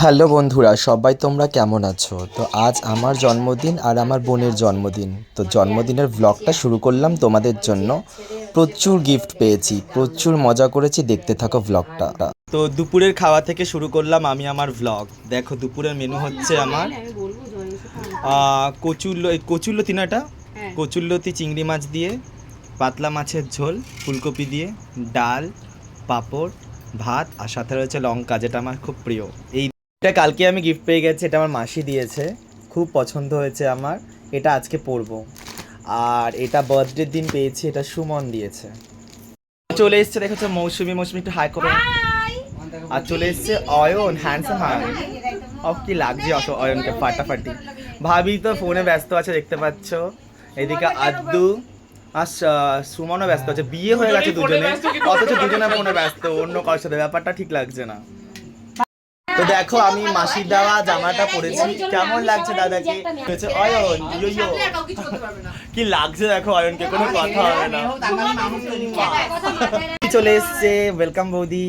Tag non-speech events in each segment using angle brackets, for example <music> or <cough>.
Hello বন্ধুরা সবাই তোমরা কেমন আছো? তো আজ আমার জন্মদিন আর আমার বোনের জন্মদিন। তো জন্মদিনের ব্লগটা শুরু করলাম তোমাদের জন্য। প্রচুর গিফট পেয়েছি প্রচুর মজা করেছি দেখতে থাকো ব্লগটা তো দুপুরের খাওয়া থেকে শুরু করলাম আমি আমার ব্লগ দেখো দুপুরের মেনু হচ্ছে আমার কচুল্ল এই কচুল্লতি না এটা? কচুল্লতি চিংড়ি মাছ দিয়ে পাতলা মাছের ঝোল ফুলকপি দিয়ে ডাল পাঁপড় ভাত আর সাথে রয়েছে লঙ্কা যেটা আমার খুব প্রিয়। এই এটা কালকে আমি গিফট পেয়ে গেছি এটা আমার মাসি দিয়েছে। খুব পছন্দ হয়েছে আমার এটা আজকে পরবো। আর এটা বার্থডের দিন পেয়েছি এটা সুমন দিয়েছে। চলে এসছে দেখেছ মৌসুমি মৌসুমি একটু হাই করো। আর চলে এসছে অয়ন হ্যান্ডসাম হাই অফ কি লাগছে অত অয়নকে ফাটাফাটি। ভাবি তো ফোনে ব্যস্ত আছে দেখতে পাচ্ছ। এদিকে আদ্দু আর সুমনও ব্যস্ত আছে। বিয়ে হয়ে গেছে দুজনে। অথচ দুজনে ফোনে ব্যস্ত অন্য কারোর সাথে। ব্যাপারটা ঠিক লাগছে না। তো দেখো, আমি মাসির দেওয়া জামাটা পরেছি। কেমন লাগছে দাদাকে? হয়েছে অয়ন, ইয়ো <laughs> কি লাগছে দেখো, অয়নকে, কোনো কথা হবে না। চলে এসছে ওয়েলকাম বৌদি।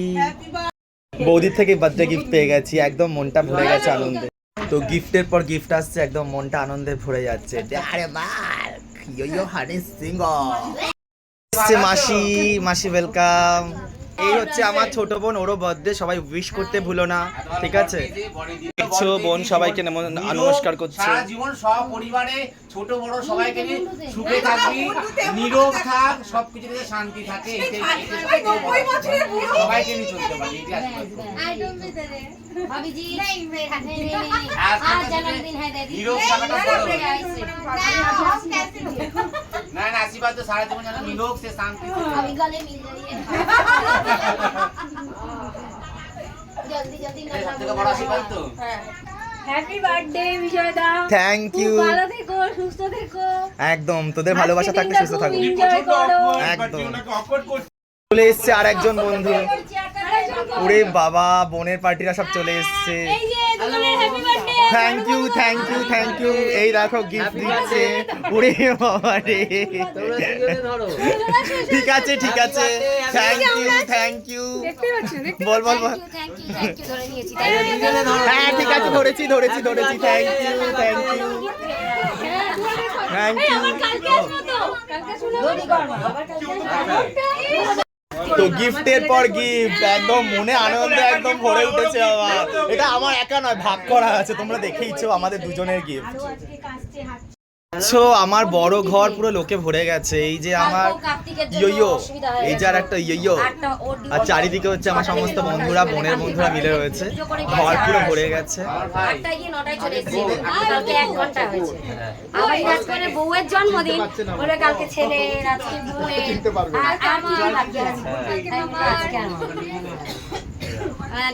বৌদির থেকে বার্থডে গিফট পেয়ে গেছি, একদম মনটা ভরে গেছে আনন্দে। তো গিফটের পর গিফট আসছে, একদম মনটা আনন্দে ভরে যাচ্ছে। আরে বাল ইয়ো ইয়ো হানি সিং মাসি মাসি ওয়েলকাম এই হচ্ছে আমার ছোট বোন ওরও বার্থডে সবাই উইশ করতে ভুলো না ঠিক আছে? কিছু বোন সবাইকে নমস্কার করছে। সারা জীবন সব পরিবারে ছোট বড় সবাইকে সুখে থাকবি নীরব থাক সব কিছুতে শান্তি থাকে সবাইকে নিয়ে চলতে পারি নীরব থাকাটা না না আশীর্বাদ তো সারা জীবন যেন নীরব সে শান্তি থাকে। अभी गले मिल जाइए जल्दी जल्दी এটাই সব থেকে বড় আশীর্বাদ তো happy birthday Bijoy the thank you খুব ভালো থেকো সুস্থ থেকো একদম তোদের ভালোবাসা থাকলে সুস্থ থাকবি এনজয় করো একদম চলে এসছে আর একজন বন্ধু ওরে বাবা বোনের পার্টিরা সব চলে এসছে। Thank you thank you thank you এই দেখো গিফট দিচ্ছে। ওরে বাবা রে। ঠিক আছে ঠিক আছে। থ্যাংক ইউ থ্যাংক ইউ বল বল বল। হ্যাঁ ঠিক আছে ধরেছি ধরেছি ধরেছি। Thank you thank you thank you তো গিফটের পর গিফট একদম মনে আনন্দে একদম ভরে উঠেছে আমার এটা আমার একা নয়, ভাগ করা আছে, তোমরা দেখেইছো আমাদের দুজনের গিফট সো আমার বড় ঘর পুরো লোকে ভরে গেছে। এই যে আমার ইয়ো এই যে আর একটা ইয়ো আর চারিদিকে হচ্ছে আমার সমস্ত বন্ধুরা বোনের বন্ধুরা মিলে রয়েছে ঘর পুরো ভরে গেছে। বউয়ের জন্মদিন। বলে কালকে ছেলে আজকে বউয়ের।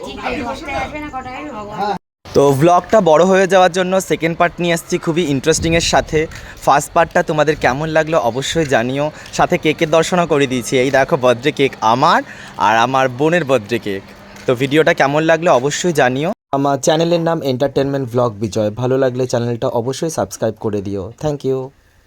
ঠিক আছে। আসবে না কটায় ভগবান তো ব্লগটা বড় হয়ে যাওয়ার জন্য সেকেন্ড পার্ট নিয়ে আসছি খুবই ইন্টারেস্টিংয়ের সাথে। ফার্স্ট পার্টটা তোমাদের কেমন লাগল অবশ্যই জানিও। সাথে কেকের দর্শনও করে দিয়েছি। এই দেখো বার্থডে কেক আমার আর আমার বোনের বার্থডে কেক তো ভিডিওটা কেমন লাগল অবশ্যই জানিও। আমার চ্যানেলের নাম এন্টারটেনমেন্ট ব্লগ বিজয়। ভালো লাগলে চ্যানেলটা অবশ্যই সাবস্ক্রাইব করে দিও। Thank you